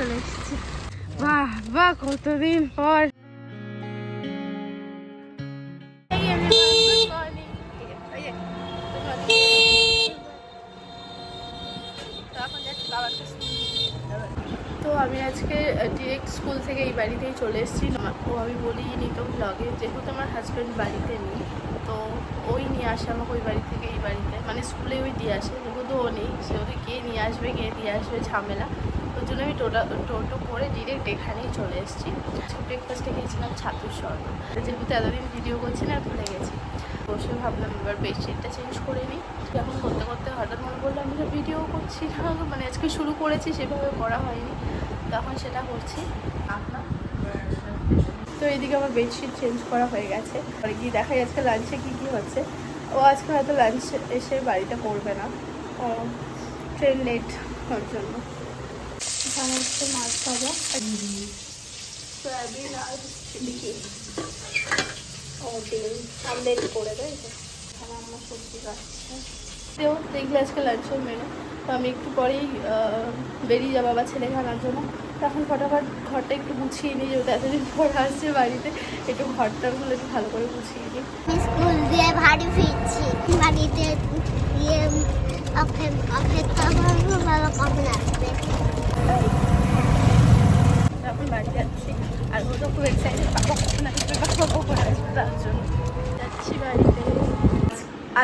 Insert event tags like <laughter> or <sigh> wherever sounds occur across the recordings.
চলে এসেছি। বাহ বাহ, কতদিন পর. তো আমি আজকে ডিরেক্ট স্কুল থেকে এই বাড়িতেই চলে এসেছি। ও আমি বলিনি তো ব্লগে যেহেতু আমার হাজব্যান্ড বাড়িতে নেই, তো ওই নিয়ে আসে আমাকে ওই বাড়ি থেকে এই বাড়িতে। মানে স্কুলে ওই দিয়ে আসে, যেহেতু ও নেই, সেহেতু কে নিয়ে আসবে, কে দিয়ে আসবে, ঝামেলা। জন্য আমি টোটা, টোটো করে ডিরেক্ট এখানেই চলে এসেছি। ব্রেকফাস্টে গিয়েছিলাম ছাতুর শর্মা যেহেতু এতদিন ভিডিও করছি না, ভুলে গেছি। বসে ভাবলাম এবার বেডশিটটা চেঞ্জ করে নিই। এখন করতে করতে হঠাৎ মনে পড়ল, আমি তো ভিডিও করছি না। মানে আজকে শুরু করেছি, সেভাবে করা হয়নি। তখন সেটা করছি। তো এইদিকে আমার বেডশিট চেঞ্জ করা হয়ে গেছে। পরে গিয়ে দেখা যাচ্ছে লাঞ্চে কী কী হচ্ছে। ও আজকে হয়তো লাঞ্চ এসে বাড়িতে করবে না। ট্রেন লেট হওয়ার জন্য। হচ্ছে মাছ ভাজা সয়াবিন আর চিলি ও ডিম আমলেট করে দেয় এখানে আমার সবজি কাটছে। তেও দেখলে আজকে লাঞ্চের মেনু তো আমি একটু পরেই বেরিয়ে যাব আবার ছেলে খানার জন্য। তখন ফটাফট ঘরটা একটু গুছিয়ে নিই যেহেতু এতদিন পর আসছে বাড়িতে। একটু ঘরটাগুলো একটু ভালো করে গুছিয়ে নিই। স্কুল দিয়ে বাড়ি ফিরছি। বাড়িতে গিয়ে অপে- অপেক্ষা করব বাবা কখন আসবে এখন বাড়ি যাচ্ছি আর ও তো খুব এক্সাইটেড বাবা কখন আসবে বাবা কখন আসবে তার জন্য যাচ্ছি বাড়িতে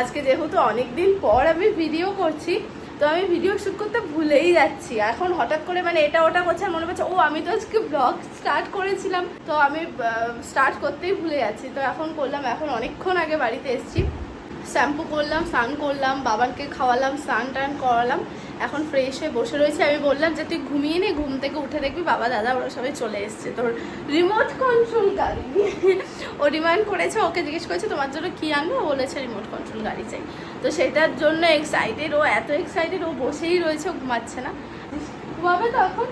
আজকে যেহেতু অনেক দিন পর আমি ভিডিও করছি, তো আমি ভিডিও শ্যুট করতে ভুলেই যাচ্ছি। এখন হঠাৎ করে মানে এটা ওটা করছে মনে পড়ছে ও, আমি তো আজকে ব্লগ স্টার্ট করেছিলাম। তো আমি স্টার্ট করতেই ভুলে যাচ্ছি। তো এখন করলাম, এখন অনেকক্ষণ আগে বাড়িতে এসেছি। শ্যাম্পু করলাম, স্নান করলাম বাবাকে খাওয়ালাম স্নান টান করালাম। এখন ফ্রেশ হয়ে বসে রয়েছে। আমি বললাম যে, তুই ঘুমিয়ে নে, ঘুম থেকে উঠে দেখবি বাবা, দাদা, ওরা সবাই চলে এসছে। তোর রিমোট কন্ট্রোল গাড়ি। ও ডিমান্ড করেছে, ওকে জিজ্ঞেস করেছে, তোমার জন্য কী আনব? বলেছে রিমোট কন্ট্রোল গাড়ি চাই। তো সেটার জন্য এক্সাইটেড ও এত এক্সাইটেড ও বসেই রয়েছে ঘুমাচ্ছে না। ঘুমাবে তো এখন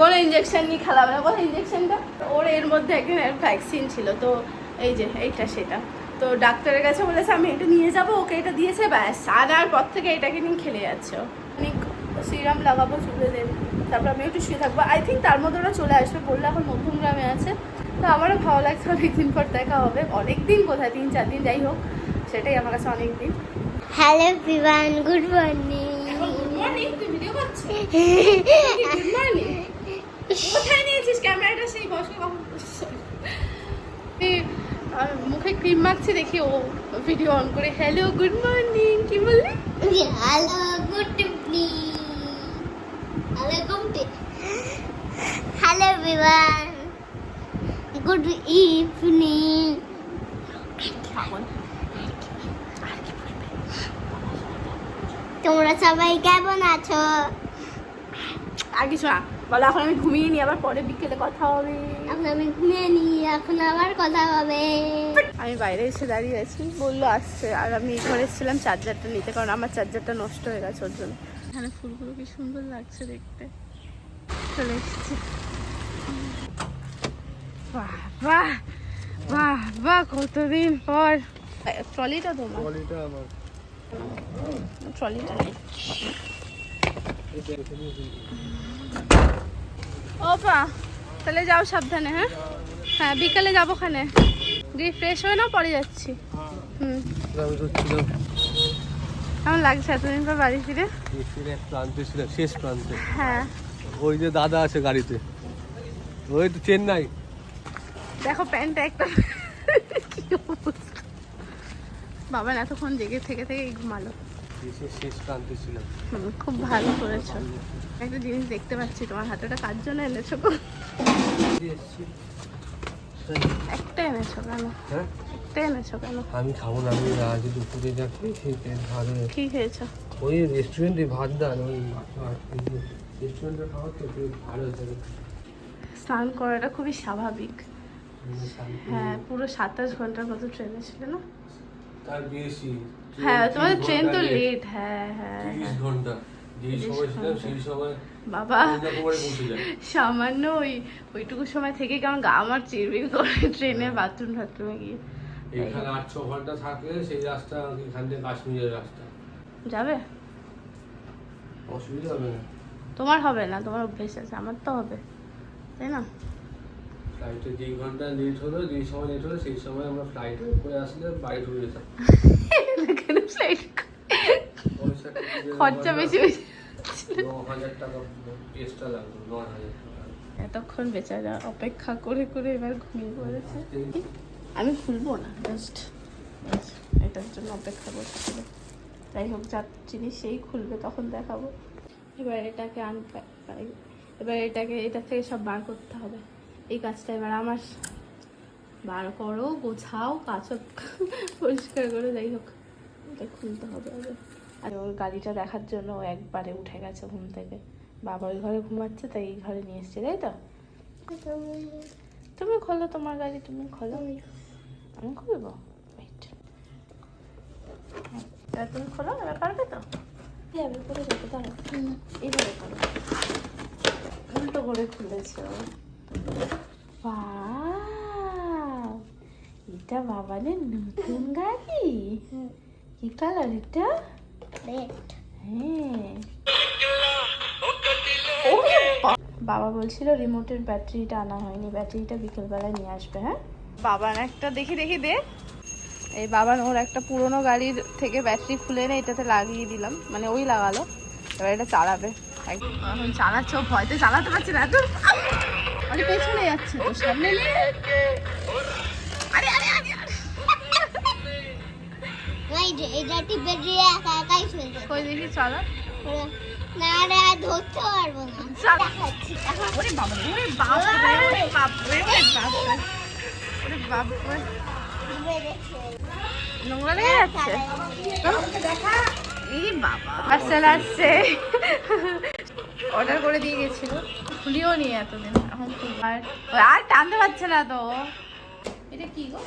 কোনো ইঞ্জেকশন নিয়ে খেলাবে না বলো ইঞ্জেকশনটা ওর এর মধ্যে একদিন ভ্যাকসিন ছিল, তো এই যে, এইটা, সেটা। তো ডাক্তারের কাছে বলেছে আমি এটা নিয়ে যাব ওকে এটা দিয়েছে ব্যাস। আনার পর থেকে এটাকে নিয়ে খেলে যাচ্ছে। অনেক সিরাম লাগাবো চুলে দেবে তারপর আমি একটু শুয়ে থাকব। আই থিঙ্ক তার মধ্যে ওরা চলে আসবে বললে এখন নতুন গ্রামে আছে। তো আমারও ভালো লাগছে অনেকদিন পর দেখা হবে। অনেক দিন কোথায় তিন চার দিন যাই হোক সেটাই আমার কাছে অনেক দিন hello everyone good morning good morning তুই ভিডিও করছিস? <laughs> গুড মর্নিং কোথায় নিয়েছিস? ক্যামেরাটা সেই বসে কখন? মুখে ক্রিম মাখছে দেখি ও ভিডিও অন করে হ্যালো গুড মর্নিং কি বললি? Hello good evening welcome to hello everyone good evening তোমরা সবাই কেমন আছো? আর কিছু না। বলো এখন আমি ঘুমিয়ে নিই আবার পরে বিকেলে কথা হবে। এখন আমি ঘুমিয়ে নি এখন আবার কথা হবে। আমি বাইরে এসে দাঁড়িয়ে আছি বলল আসছে আর আমি ঘরে এসেছিলাম চার্জারটা নিতে কারণ আমার চার্জারটা নষ্ট হয়ে গেছে ওর জন্য। এখানে ফুলগুলো কি সুন্দর লাগছে দেখতে। চলে এসেছি। বাহ বাহ বাহ বাহ কতদিন পর। ট্রলিটা তোমার? কোয়ালিটা আমার। ট্রলিটা নেই। ওপা তাহলে যাও সাবধানে হ্যাঁ? হ্যাঁ বিকালে যাব ওখানে। গিয়ে ফ্রেশ হয়ে নাও পরে যাচ্ছি। হুম। কেমন লাগছে এতদিন পর বাড়ি ফিরে? প্রান্তে ছিলাম শেষ প্রান্তে হ্যাঁ। ওই যে দাদা আছে গাড়িতে। ওই তো চেন্নাই। দেখো প্যান্টটা একটা বাবা এতক্ষণ জেগে থেকে থেকে ঘুমালো। খুব ভালো করেছ। একটা জিনিস দেখতে পাচ্ছি তোমার হাতে ওটা কার জন্য এনেছো গো? একটা এনেছো কেন? হ্যাঁ? একটা এনেছো কেন? আমি খাব না আমি আজ দুপুরে যা কি খেয়েছো? ওই রেস্টুরেন্টে ভাত দেন ওই রেস্টুরেন্টে খাওয়া তো ভালো হয়ে যাবে। স্নান করাটা খুবই স্বাভাবিক। হ্যাঁ পুরো সাতাশ ঘণ্টার মতো ট্রেনে ছিল না? তার বেশি। হ্যাঁ তোমাদের ট্রেন তো লেট হ্যাঁ হ্যাঁ। হ্যাঁ ঘণ্টা। যেই সময় ছিলাম সেই সময় বাবা কন্যাকুমারী পৌঁছে যায়। সামান্য ওই ওইটুকু সময় থেকে কেমন গা আমার চিরবির করে ট্রেনে বাথরুম টাথরুমে গিয়ে। এখানে আট ছ ঘণ্টা থাকলে সেই রাস্তা এখান থেকে কাশ্মীরের রাস্তা। যাবে? অসুবিধা হবে না। তোমার হবে না তোমার অভ্যেস আছে আমার তো হবে। তাই না? ফ্লাইটে যেই ঘণ্টা লেট হলো যেই সময় লেট হলো সেই সময় আমরা ফ্লাইটে করে আসলে বাড়ি ঢুকে যেতাম। <laughs> খরচা বেশি। বেশি এতক্ষণ বেচারা অপেক্ষা করে করে এবার ঘুমিয়ে পড়েছে। আমি খুলবো না জাস্ট এটার জন্য অপেক্ষা করছিল। যাই হোক যার জিনিস সেই খুলবে তখন দেখাবো। এবার এটাকে আনতে এবার এটাকে এটা থেকে সব বার করতে হবে। এই কাজটা এবার আমার বার করো গোছাও কাছো পরিষ্কার করে যাই হোক এটা খুলতে হবে আগে। আর ওর গাড়িটা দেখার জন্য ও একবারে উঠে গেছে ঘুম থেকে। বাবা ওই ঘরে ঘুমাচ্ছে তাই এই ঘরে নিয়ে এসছে তাই তো? তুমি খোলো তোমার গাড়ি তুমি খোলো। আমি খুলবো? এবার তুমি খোলো এবার পারবে তো? যাবে করে যাবে দাঁড়ো এইভাবে করো। উল্টো করে খুলেছে ও! এটা বাবানের নতুন গাড়ি কি কালার এটা হ্যাঁ বাবা বলছিল রিমোটের ব্যাটারিটা আনা হয়নি। ব্যাটারিটা বিকেলবেলায় নিয়ে আসবে হ্যাঁ? বাবার একটা দেখি দেখি দে। এই বাবার ওর একটা পুরনো গাড়ির থেকে ব্যাটারি খুলে এনে এটাতে লাগিয়ে দিলাম। মানে ওই লাগালো। এবার এটা চালাবে। এখন চালাচ্ছে ভয়তে চালাতে পারছি না। এত আরে পেছনে যাচ্ছে তো সামনে নিয়ে আরে আরে আরে। এই যে দিয়ে একা একাই চলছে কই দেখি চালা। না রে আর ধরতে পারব না। দেখাচ্ছি ওরে বাবা ওরে রে, ওরে রে, ওরে রে। ওরে রে। নোংরা লেগে যাচ্ছে? এই বাবা পার্সেল আসছে। অর্ডার করে দিয়ে গেছিল। খুলিও নি এতদিন এখন। আর আর টানতে পারছে না তো এটা কি গো?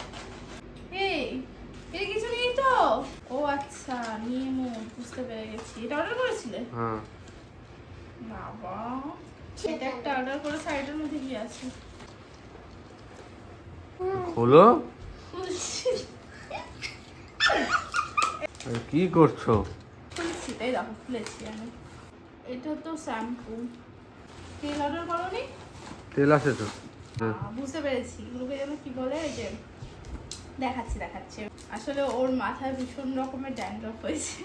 এই এটা কিছু নেই তো। ও আচ্ছা বুঝতে পেরে গেছি। এটা অর্ডার করেছিলে? হ্যাঁ। বাবা এটা একটা অর্ডার করে সাইডের মধ্যে কি আছে। কি করছ? খুলছি তাই দেখো খুলেছি আমি। এটা তো শ্যাম্পু। তেল অর্ডার করোনি? তেল আছে তো। হ্যাঁ। বুঝতে পেরেছি। এগুলোকে যেন কি বলে যে দেখাচ্ছি দেখাচ্ছি। আসলে ওর মাথায় ভীষণ রকমের ড্যান্ড্রফ হয়েছে।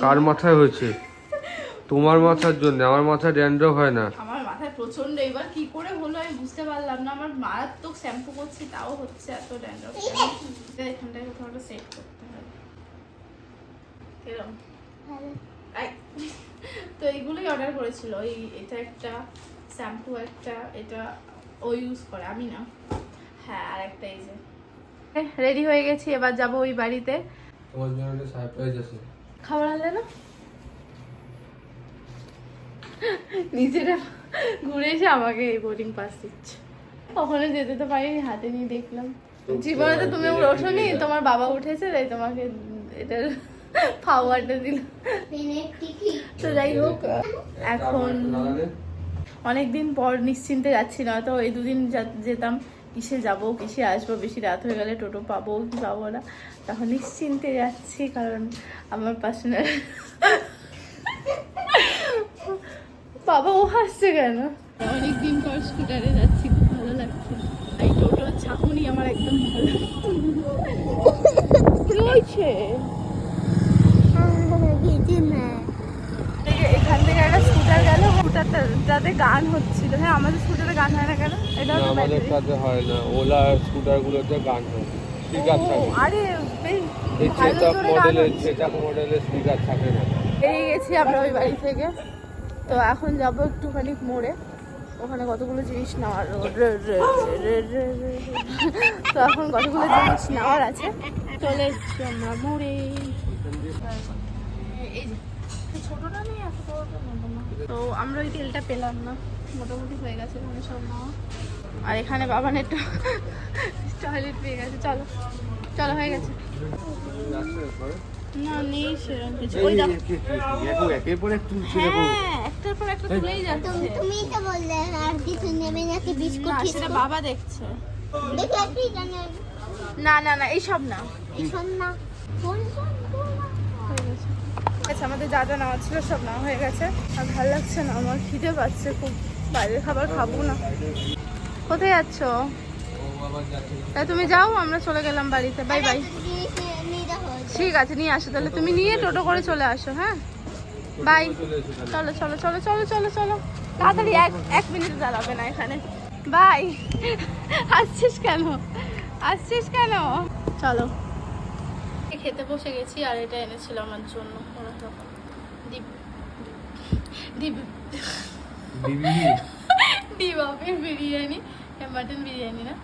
কার মাথায় হয়েছে? তোমার মাথার জন্য। আমার মাথায় ড্যান্ড্রফ হয় না। আমার মাথায় প্রচণ্ড এবার কি করে হলো আমি বুঝতে পারলাম না। আমার মারাত্মক শ্যাম্পু করছি তাও হচ্ছে এত ড্যান্ড্রফ এখানটায় কোথাও সেট করতে হবে। কিরম আই- তো এইগুলোই অর্ডার করেছিল। এই এটা একটা শ্যাম্পু একটা এটা ও ইউজ করে আমি না। হ্যাঁ আর একটা এই যে। রেডি হয়ে গেছি এবার যাব ওই বাড়িতে। তোমার জন্য একটা সারপ্রাইজ আছে। খাবার আনলে না? নিজেরা ঘুরে এসে আমাকে এই বোর্ডিং পাস দিচ্ছে। কখনো যেতে তো পারিনি হাতে নিয়ে দেখলাম। জীবনে তো তুমি ওঠোনি তোমার বাবা উঠেছে তাই তোমাকে এটার পাওয়ারটা দিল। তো যাই হোক এখন? অনেকদিন পর নিশ্চিন্তে যাচ্ছি না তো এই দুদিন যেতাম কিসে যাব কিসে আসব বেশি রাত হয়ে গেলে টোটো পাবো কি পাবো না। তখন নিশ্চিন্তে যাচ্ছি কারণ আমার পার্সোনাল বাবা ও হাসছে কেন? অনেকদিন পর স্কুটারে যাচ্ছি খুব ভালো লাগছে। এই টোটোর ছাকুনি আমার একদম ভালো কি হয়েছে কিছু না থেকে এখান থেকে একটা স্কুটার গেল স্কুটারটা যাতে গান হচ্ছিল। হ্যাঁ আমাদের স্কুটারে গান হয় না কেন? এটা আমাদের। কাছে হয় না। ওলা স্কুটার গুলোতে গান হয়। স্পিকার থাকে। আরে এই চেতাক মডেলের। চেতাক মডেলের স্পিকার থাকে না। বেরিয়ে গেছি আমরা ওই বাড়ি থেকে। তো এখন যাব একটুখানি মোড়ে। ওখানে কতগুলো জিনিস নেওয়ার রে- রে- রে- রে- রে- রে- তো এখন কতগুলো জিনিস নেওয়ার আছে? চলে এসছি আমরা মোড়ে। এই যে, তো আমরা ওই তেলটা পেলাম না। মোটামুটি হয়ে গেছে এখানে সব আর এখানে বাবানের টয়লেট পেয়ে গেছে। চলো চলো হয়ে গেছে। না নেই সেরকম কিছু। ওই দেখো। একের পর একটু হ্যাঁ একটার পর একটা তুলেই তুমি যাচ্ছে তুমিই তো বললে আর কিছু নেবে নাকি বিস্কুট না সেটা বাবা দেখছে। একটু না না না এইসব না। এই শোন না। গেছে আমাদের যা যা নেওয়া ছিল সব নেওয়া হয়ে গেছে। আর ভালো লাগছে না, আমার খিদে পাচ্ছে, খুব বাইরের খাবার খাব না। কোথায় যাচ্ছ? তুমি যাও, আমরা চলে গেলাম বাড়িতে। Bye bye. ঠিক আছে, নিয়ে আসো, তাহলে তুমি নিয়ে টোটো করে চলে আসো হ্যাঁ? বাই। চলো চলো চলো চলো চলো চলো। তাড়াতাড়ি এক এক মিনিট দাঁড়াবে না এখানে। বাই। আসছিস কেন? আসছিস কেন? চলো। খেতে বসে গেছি আর এটা এনেছিল আমার জন্য দীপ। দীপ। বিরিয়ানি মাটন বিরিয়ানি না?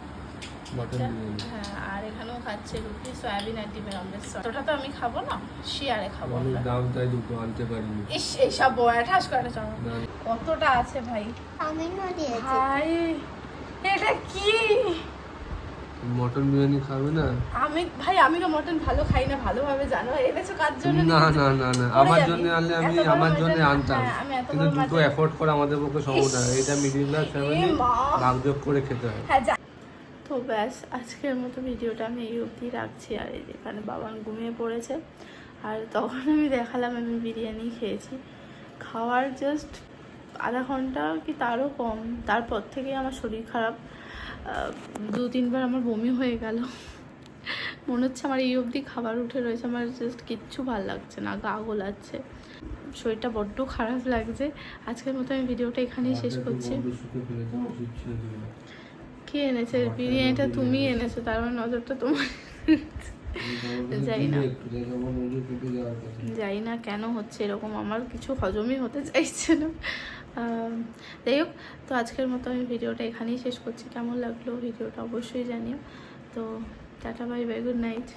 হ্যাঁ আর এখানেও খাচ্ছে রুটি সয়াবিন আর ডিমের অমলেট ওটা তো আমি খাব না শিয়ারে খাব অনেক দাম তাই দুটো আনতে পারিনি। ইস এইসব বয়া ঠাস করে চলো। কতটা আছে ভাই? দিয়েছে ভাই এটা কি? মটন বিরিয়ানি খাবে না? আমি ভাই আমি তো মটন ভালো খাই না ভালোভাবে জানো। এনেছো কার জন্য না না না না। আমার জন্য আনলে আমি আমার জন্য আনতাম। হ্যাঁ, কিন্তু দুটো এফোর্ড করা আমাদের পক্ষে সম্ভব না। এটা মিডিল ক্লাস ফ্যামিলি। ভাগযোগ করে খেতে হয়। হ্যাঁ তো ব্যাস আজকের মতো ভিডিওটা আমি এই অবধি রাখছি। আর এই যেখানে বাবান ঘুমিয়ে পড়েছে আর তখন আমি দেখালাম আমি বিরিয়ানি খেয়েছি। খাওয়ার জাস্ট আধা ঘণ্টা কি তারও কম। তারপর থেকেই আমার শরীর খারাপ। দু তিনবার আমার বমি হয়ে গেল। মনে হচ্ছে আমার এই অবধি খাবার উঠে রয়েছে আমার জাস্ট কিচ্ছু ভালো লাগছে না গা গোলাচ্ছে। শরীরটা বড্ড খারাপ লাগছে। আজকের মতো আমি ভিডিওটা এখানেই শেষ করছি। কে এনেছে? বিরিয়ানিটা তুমি এনেছো তার মানে নজরটা তোমার। যাই না। জানি না কেন হচ্ছে এরকম? আমার কিছু হজমই হতে চাইছে না। যাই হোক, তো আজকের মতো আমি ভিডিওটা এখানেই শেষ করছি। কেমন লাগল ভিডিওটা অবশ্যই জানিও। তো tata, bye bye, good night.